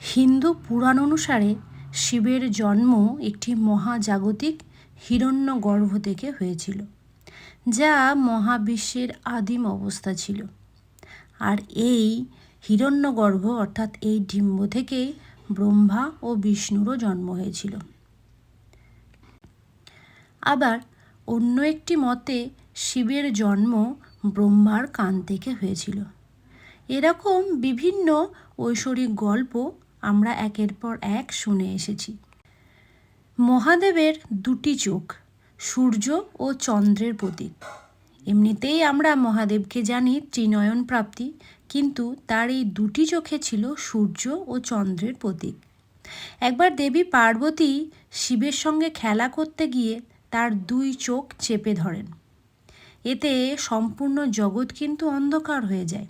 হিন্দু পুরাণ অনুসারে শিবের জন্ম একটি মহাজাগতিক হিরণ্যগর্ভ থেকে হয়েছিল, যা মহাবিশ্বের আদিম অবস্থা ছিল। আর এই হিরণ্যগর্ভ, অর্থাৎ এই ডিম্ব থেকেই ব্রহ্মা ও বিষ্ণুরও জন্ম হয়েছিল। আবার অন্য একটি মতে, শিবের জন্ম ব্রহ্মার কান থেকে হয়েছিল। এরকম বিভিন্ন ঐশ্বরিক গল্প আমরা একের পর এক শুনে এসেছি। মহাদেবের দুটি চোখ, সূর্য ও চন্দ্রের প্রতীক। এমনিতেই আমরা মহাদেবকে জানি ত্রিনয়ন প্রাপ্তি, কিন্তু তার এই দুটি চোখে ছিল সূর্য ও চন্দ্রের প্রতীক। একবার দেবী পার্বতী শিবের সঙ্গে খেলা করতে গিয়ে তার দুই চোখ চেপে ধরেন। এতে সম্পূর্ণ জগৎ কিন্তু অন্ধকার হয়ে যায়।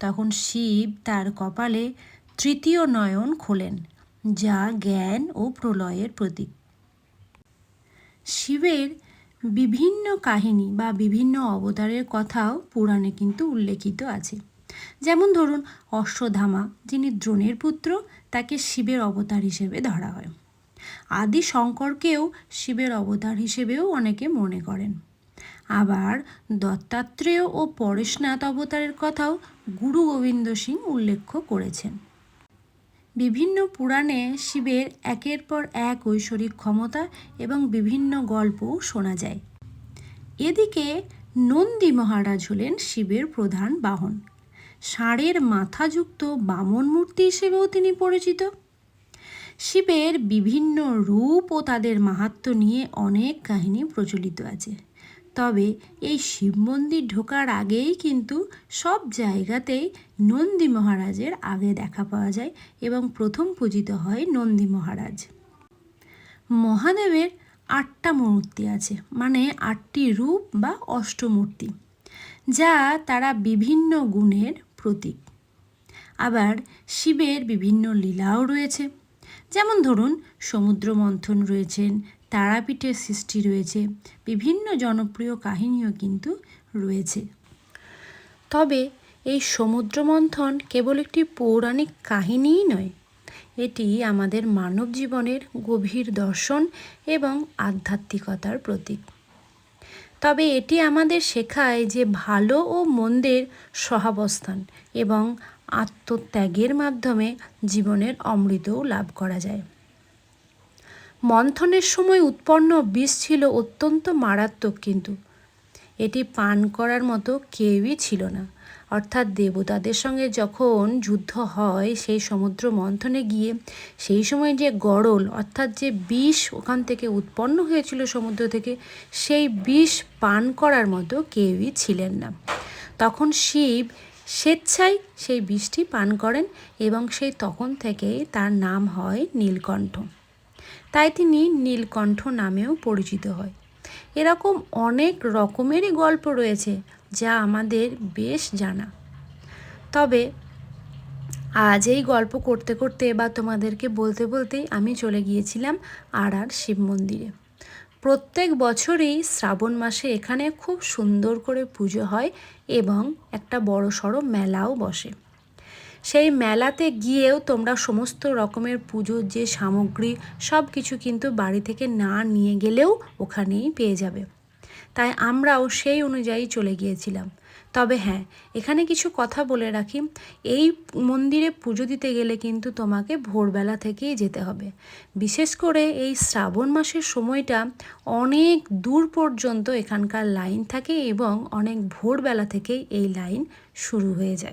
তখন শিব তার কপালে তৃতীয় নয়ন খোলেন, যা জ্ঞান ও প্রলয়ের প্রতীক। শিবের বিভিন্ন কাহিনী বা বিভিন্ন অবতারের কথাও পুরাণে কিন্তু উল্লেখিত আছে। যেমন ধরুন, অশ্বধামা, যিনি দ্রোণের পুত্র, তাকে শিবের অবতার হিসেবে ধরা হয়। আদি শঙ্করকেও শিবের অবতার হিসেবেও অনেকে মনে করেন। আবার দত্তাত্রেয় ও পরেশনাথ অবতারের কথাও গুরু গোবিন্দ সিং উল্লেখ করেছেন। বিভিন্ন পুরাণে শিবের একের পর এক ঐশ্বরিক ক্ষমতা এবং বিভিন্ন গল্পও শোনা যায়। এদিকে নন্দী মহারাজ হলেন শিবের প্রধান বাহন। ষাঁড়ের মাথাযুক্ত বামন মূর্তি হিসেবেও তিনি পরিচিত। শিবের বিভিন্ন রূপ ও তাদের মাহাত্ম নিয়ে অনেক কাহিনী প্রচলিত আছে। তবে এই শিব মন্দির ঢোকার আগেই কিন্তু সব জায়গাতেই নন্দী মহারাজের আগে দেখা পাওয়া যায় এবং প্রথম পূজিত হয় নন্দী মহারাজ। মহাদেবের আটটা মূর্তি আছে মানে আটটি রূপ বা অষ্টমূর্তি, যা তারা বিভিন্ন গুণের প্রতীক। আবার শিবের বিভিন্ন লীলাও রয়েছে। যেমন ধরুন সমুদ্র মন্থন রয়েছেন, তারাপীঠের সৃষ্টি রয়েছে, বিভিন্ন জনপ্রিয় কাহিনীও কিন্তু রয়েছে। তবে এই সমুদ্র মন্থন কেবল একটি পৌরাণিক কাহিনীই নয়, এটি আমাদের মানব জীবনের গভীর দর্শন এবং আধ্যাত্মিকতার প্রতীক। তবে এটি আমাদের শেখায় যে ভালো ও মন্দের সহাবস্থান এবং আত্মত্যাগের মাধ্যমে জীবনের অমৃতও লাভ করা যায়। মন্থনের সময় উৎপন্ন বিষ ছিল অত্যন্ত মারাত্মক কিন্তু। এটি পান করার মতো কেউই ছিল না। অর্থাৎ দেবতাদের সঙ্গে যখন যুদ্ধ হয়, সেই সমুদ্র মন্থনে গিয়ে সেই সময় যে গড়ল, অর্থাৎ যে বিষ ওখান থেকে উৎপন্ন হয়েছিল সমুদ্র থেকে, সেই বিষ পান করার মতো কেউই ছিলেন না। তখন শিব স্বেচ্ছায় সেই বৃষ্টি পান করেন এবং সেই তখন থেকেই তার নাম হয় নীলকণ্ঠ। তাই তিনি নীলকণ্ঠ নামেও পরিচিত হয়। এরকম অনেক রকমেরই গল্প রয়েছে যা আমাদের বেশ জানা। তবে আজ এই গল্প করতে করতে বা তোমাদেরকে বলতে বলতেই আমি চলে গিয়েছিলাম আর আর শিব মন্দিরে। প্রত্যেক বছরই শ্রাবণ মাসে এখানে খুব সুন্দর করে পুজো হয় এবং একটা বড় সড়ো মেলাও বসে। সেই মেলাতে গিয়েও তোমরা সমস্ত রকমের পুজোর যে সামগ্রী, সব কিছু কিন্তু বাড়ি থেকে না নিয়ে গেলেও ওখানেই পেয়ে যাবে। তাই আমরাও সেই অনুযায়ী চলে গিয়েছিলাম। তবে হ্যাঁ এখানে কিছু কথা বলে রাখি। এই মন্দিরে পুজো দিতে গেলে কিন্তু তোমাকে ভোরবেলা থেকেই যেতে হবে। বিশেষ করে এই শ্রাবণ মাসের সময়টা অনেক দূর পর্যন্ত এখানকার লাইন থাকে এবং অনেক ভোরবেলা থেকেই এই লাইন শুরু হয়ে যায়।